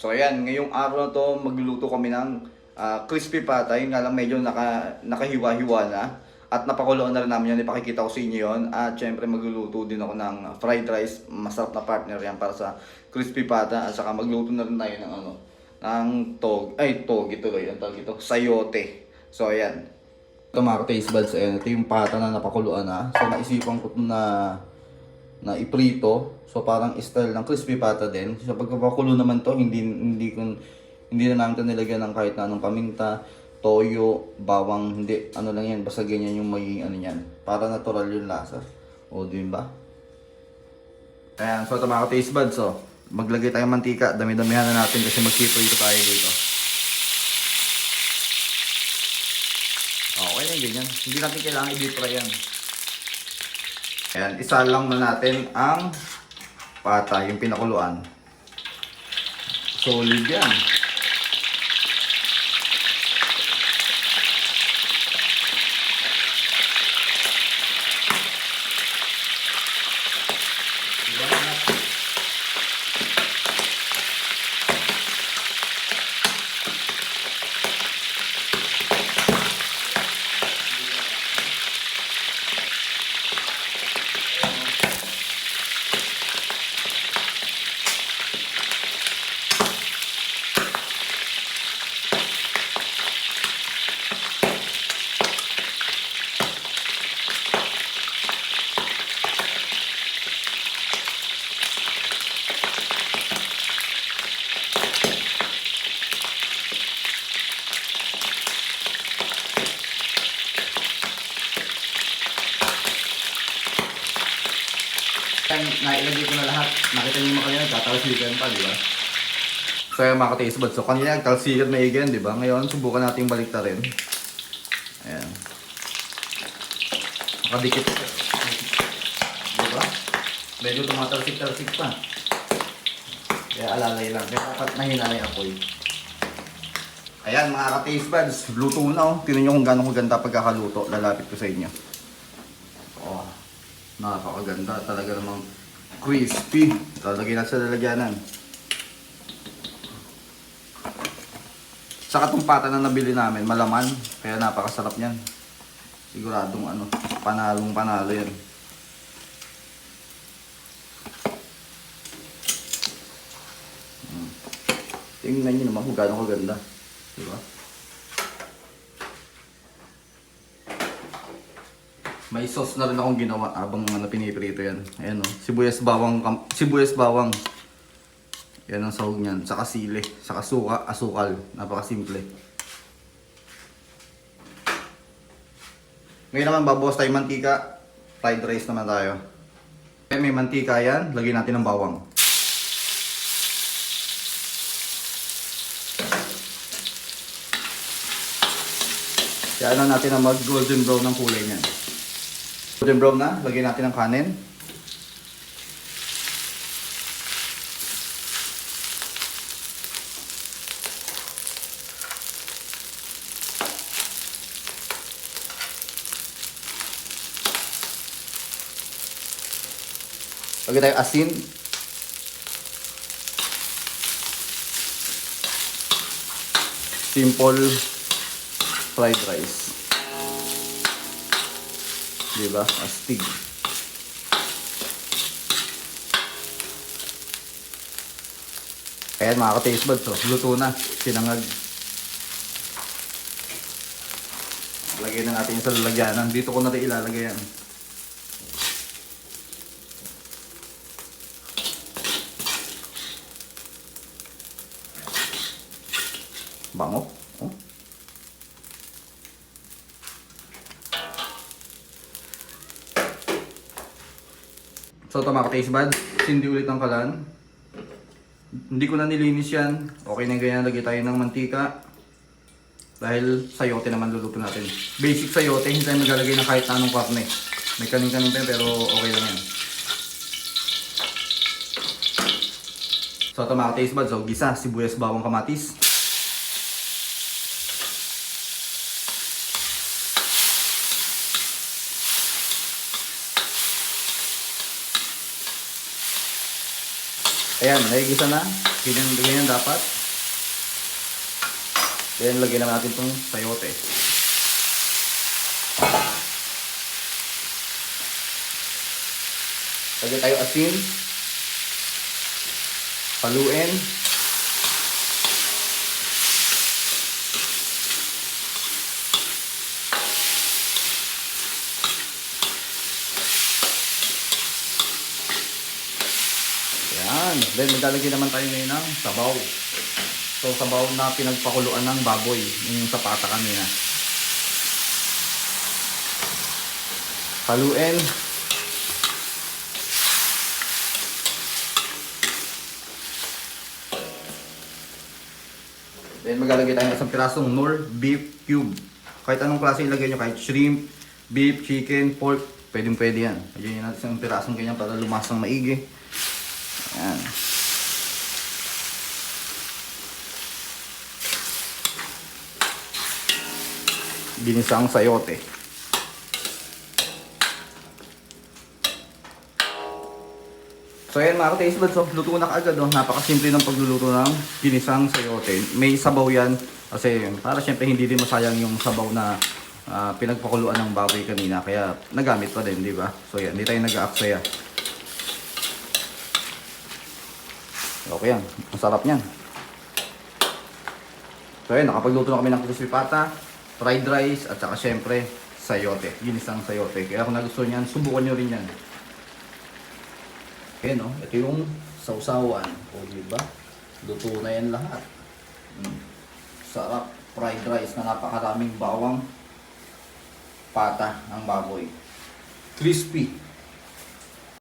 So ayan, ngayong araw na to magluluto kami ng ah, crispy pata. Yun nga lang medyo naka, nakahiwa-hiwa na. At napakuloan na rin namin yan, ipakikita ko sa inyo yun. At syempre magluluto din ako ng fried rice. Masarap na partner yan para sa crispy pata. At saka magluto na rin tayo ng ano, ng tog, ay tog ito ang tawag ito, sayote. So ayan. Ito mga taste buds, ayan. Ito yung pata na napakuluan na. So naisipan ko na na iprito. So parang style ng crispy pata din. So pagpapakulo naman to, hindi hindi kun hindi na namin nilagyan ng kahit na anong paminta, toyo, bawang, hindi. Ano lang yan, basta ganyan yung magiging ano yan. Para natural yung lasa. O, di ba? Ayan, so ito mga taste buds, so maglagay tayo ng mantika. Dami-damihan na natin kasi magsiprito tayo dito. Okay lang ganyan. Hindi natin kailangan i-deep fry yan. Ayan, isa lang na natin ang pata, yung pinakuluan. Solid yan. Diba? Time, nailagay ko na lahat. Nakita niyo mo kanina, tatalsikan pa, di ba? So yung mga ka-taste buds, so kanina talsikan na igen, di ba? Ngayon, subukan natin balik rin. Ayan. Nakadikit. Di ba? Medyo tumatalsik-talsik pa. Kaya alalay lang. Kaya dapat mahina na yung apoy. Ayan mga ka-taste buds, luto na oh. Tingnan nyo kung gano'ng kaganda pagkakaluto. Lalapit ko sa inyo. Oh, nakakaganda talaga namang crispy. Lalagay natin sa lalagyanan. Saka itong pata na nabili namin, malaman. Kaya napakasarap niyan. Siguradong ano, panalong panalo yan. Hmm. Tingnan nyo naman kung gano'ng kaganda. Diba? May sauce na rin akong ginawa habang ano, piniprito yan. Ayan o. Sibuyas bawang, sibuyas bawang. Yan ang sahog niyan. Saka sili. Saka suka, asukal. Napakasimple. Ngayon naman babawas tayo mantika. Fried rice naman tayo. Kaya may mantika yan. Lagyan natin ng bawang. Kaya ano natin na mag golden brown ng kulay niyan. Golden brown na, lagyan natin ng kanin. Lagyan tayo asin. Simple fried rice. Diba? Astig. Ayan mga ka-taste buds, oh. luto na. Sinangag. Lagyan na natin sa lalagyanan. Dito ko na rin ilalagay yan. Bango. So ito mga ka-taste buds, hindi ulit ang kalan. Hindi ko na nilinis yan. Okay na ganyan, lagay tayo ng mantika. Dahil sayote naman luluto natin. Basic sayote, hindi tayo maglalagay ng kahit anong karne. May kanin-kanin yan, pero okay lang yan. So ito mga ka-taste buds, so, gisa, sibuyas, bawang kamatis. Ayan, nagigisa na. Ganyan, ganyan dapat. Then, lagyan na natin itong sayote. Lagyan tayo asin. Paluin. Yan. Then, maglalagay naman tayo ngayon ng sabaw. So, sabaw na pinagpakuluan ng baboy. Yung sa pata kanina. Haluin. Then, maglalagay tayo ng isang pirasong nor beef cube. Kahit anong klase ilagay nyo, kahit shrimp, beef, chicken, pork, pwedeng pwede yan. Lagyan nyo natin isang pirasong ganyan para lumasang maigi. Yan. Ginisang sayote. So ayan mga ka-taste buds, oh, luto na kaagad. Oh. Napakasimple ng pagluluto ng ginisang sayote. May sabaw yan kasi para syempre hindi din masayang yung sabaw na ah, pinagpakuluan ng baboy kanina. Kaya nagamit pa din, di ba? So yan, hindi tayo nag-aaksaya. Okay yan. Masarap yan. So ayun, nakapagluto na kami ng crispy pata, fried rice, at saka syempre, sayote. Ginisang sayote. Kaya kung nagustuhan niyan, subukan nyo rin yan. Ayan o, ito yung sausawan. O diba? Luto na yan lahat. Mm. Sarap. Fried rice na napakaraming bawang pata ng baboy. Crispy.